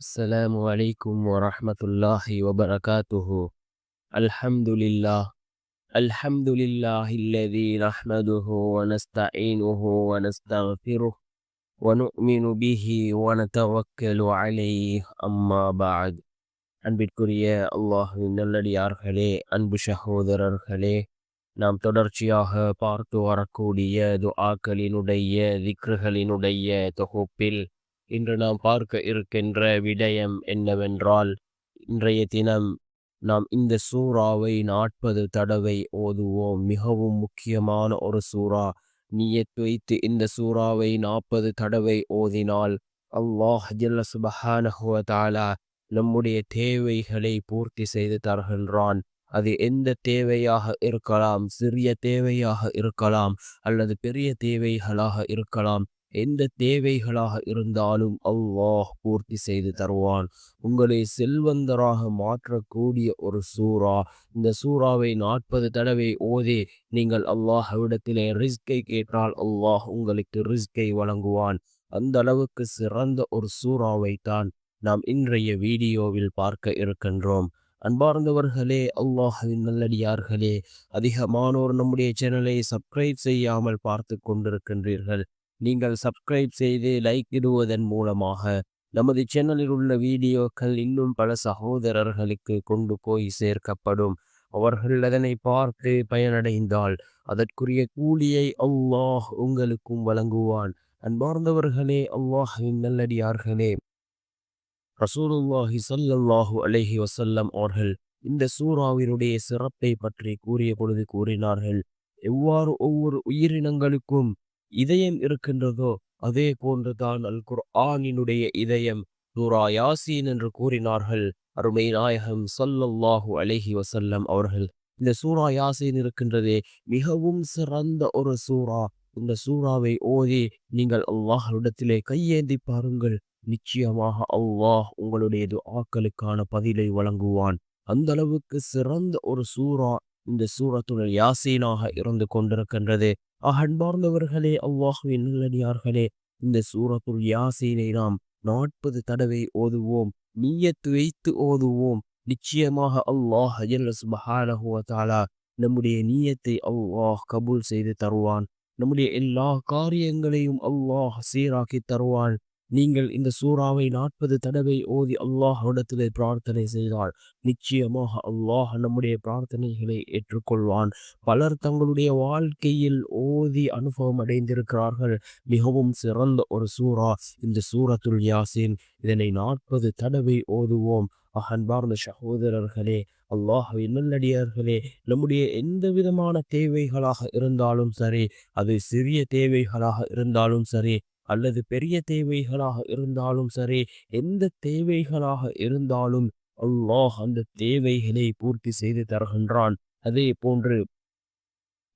السلام عليكم ورحمة الله وبركاته الحمد لله الحمد لله الذي نحمده ونستعينه ونستغفره ونؤمن به ونتوكل عليه أما بعد அன்பிற்குரிய அல்லாஹுவின் நல்லடியார்களே அன்பு சகோதரர்களே நாம் தொடர்ச்சியாக பார்த்து வரக்கூடிய துஆக்களினுடைய திக்ருகளினுடைய தொகுப்பில் இன்று நாம் பார்க்க இருக்கின்ற விடயம் என்னவென்றால் இன்றைய தினம் நாம் இந்த சூறாவை நாற்பது தடவை ஓதுவோம். மிகவும் முக்கியமான ஒரு சூறா. நீயத் வைத்து இந்த சூறாவை நாற்பது தடவை ஓதினால் அல்லாஹ் ஜல்ல சுபஹானஹுவதாலா நம்முடைய தேவைகளை பூர்த்தி செய்து தருகின்றான். அது எந்த தேவையாக இருக்கலாம்? சிறிய தேவையாக இருக்கலாம் அல்லது பெரிய தேவைகளாக இருக்கலாம்? எந்த தேவைகளாக இருந்தாலும் அல்லாஹ் பூர்த்தி செய்து தருவான். உங்களை செல்வந்தராக மாற்றக்கூடிய ஒரு சூறா. இந்த சூறாவை நாற்பது தடவை ஓதி நீங்கள் அல்லாஹ்விடத்திலே ரிஸ்கை கேட்டால் அல்லாஹ் உங்களுக்கு ரிஸ்கை வழங்குவான். அந்த அளவுக்கு சிறந்த ஒரு சூறாவை தான் நாம் இன்றைய வீடியோவில் பார்க்க இருக்கின்றோம். அன்பார்ந்தவர்களே அல்லாஹின் நல்லடியார்களே அதிகமானோர் நம்முடைய சேனலை சப்ஸ்கிரைப் செய்யாமல் பார்த்து கொண்டிருக்கின்றீர்கள். நீங்கள் சப்ஸ்கிரைப் செய்து லைக் இடுவதன் மூலமாக நமது சேனலில் உள்ள வீடியோக்கள் இன்னும் பல சகோதரர்களுக்கு கொண்டு போய் சேர்க்கப்படும். அவர்கள் அதனை பார்த்து பயனடைந்தால் அதற்குரிய கூலியை அல்லாஹ் உங்களுக்கும் வழங்குவான். அன்பார்ந்தவர்களே அல்லாஹின் நல்லடியார்களே. ரசூலுல்லாஹி சல்லல்லாஹு அலஹி வசல்லம் அவர்கள் இந்த சூறாவினுடைய சிறப்பை பற்றி கூறிய பொழுது கூறினார்கள் எவ்வாறு ஒவ்வொரு உயிரினங்களுக்கும் இதயம் இருக்கின்றதோ அதே போன்றுதான் அல் குர்ஆனினுடைய இதயம் சூரா யாசீன் என்று கூறினார்கள். அருமை நாயகம் சல்லல்லாஹு அலஹி வசல்லம் அவர்கள் இந்த சூரா யாசீன் இருக்கின்றதே மிகவும் சிறந்த ஒரு சூரா. இந்த சூறாவை ஓதி நீங்கள் அல்லாஹ்விடத்திலே கையேந்தி பாருங்கள். நிச்சயமாக அல்லாஹ் உங்களுடைய துஆக்களுக்கான பதிலை வழங்குவான். அந்த அளவுக்கு சிறந்த ஒரு சூறா இந்த சூரத்துடன் யாசீனாக இருந்து கொண்டிருக்கின்றது. அன்பார்ந்தவர்களே அவ்வாஹுவின் நல்லடியார்களே இந்த சூரத்துள் யாசீனை நாம் நாற்பது தடவை ஓதுவோம் நீயத்து வைத்து ஓதுவோம். நிச்சயமாக அல்லாஹ் சுபஹானஹுவத்தாலா நம்முடைய நீயத்தை அல்லாஹ் கபூல் செய்து தருவான். நம்முடைய எல்லா காரியங்களையும் அல்லாஹ் சீராக்கி தருவான். நீங்கள் இந்த சூறாவை நாற்பது தடவை ஓதி அல்லாஹ்விடத்திலே பிரார்த்தனை செய்தால் நிச்சயமாக அல்லாஹ் நம்முடைய பிரார்த்தனைகளை ஏற்றுக்கொள்வான். பலர் தங்களுடைய வாழ்க்கையில் ஓதி அனுபவம் அடைந்திருக்கிறார்கள். மிகவும் சிறந்த ஒரு சூறா இந்த சூரத்துல் யாசின். இதனை நாற்பது தடவை ஓதுவோம். அன்பார்ந்த சகோதரர்களே அல்லாஹுவின் நல்லடியார்களே நம்முடைய எந்த விதமான தேவைகளாக இருந்தாலும் சரி அது சிறிய தேவைகளாக இருந்தாலும் சரி அல்லது பெரிய தேவைகளாக இருந்தாலும் சரி எந்த தேவைகளாக இருந்தாலும் அல்லாஹ் அந்த தேவைகளை பூர்த்தி செய்து தருகின்றான். அதே போன்று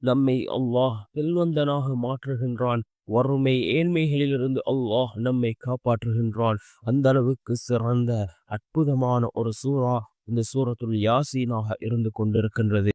நம்மை அல்லாஹ் செல்வந்தனாக மாற்றுகின்றான். வறுமை ஏழ்மைகளிலிருந்து அல்லாஹ் நம்மை காப்பாற்றுகின்றான். அந்த அளவுக்கு சிறந்த அற்புதமான ஒரு சூறா இந்த சூரத்துள் யாசீனாக இருந்து கொண்டிருக்கின்றது.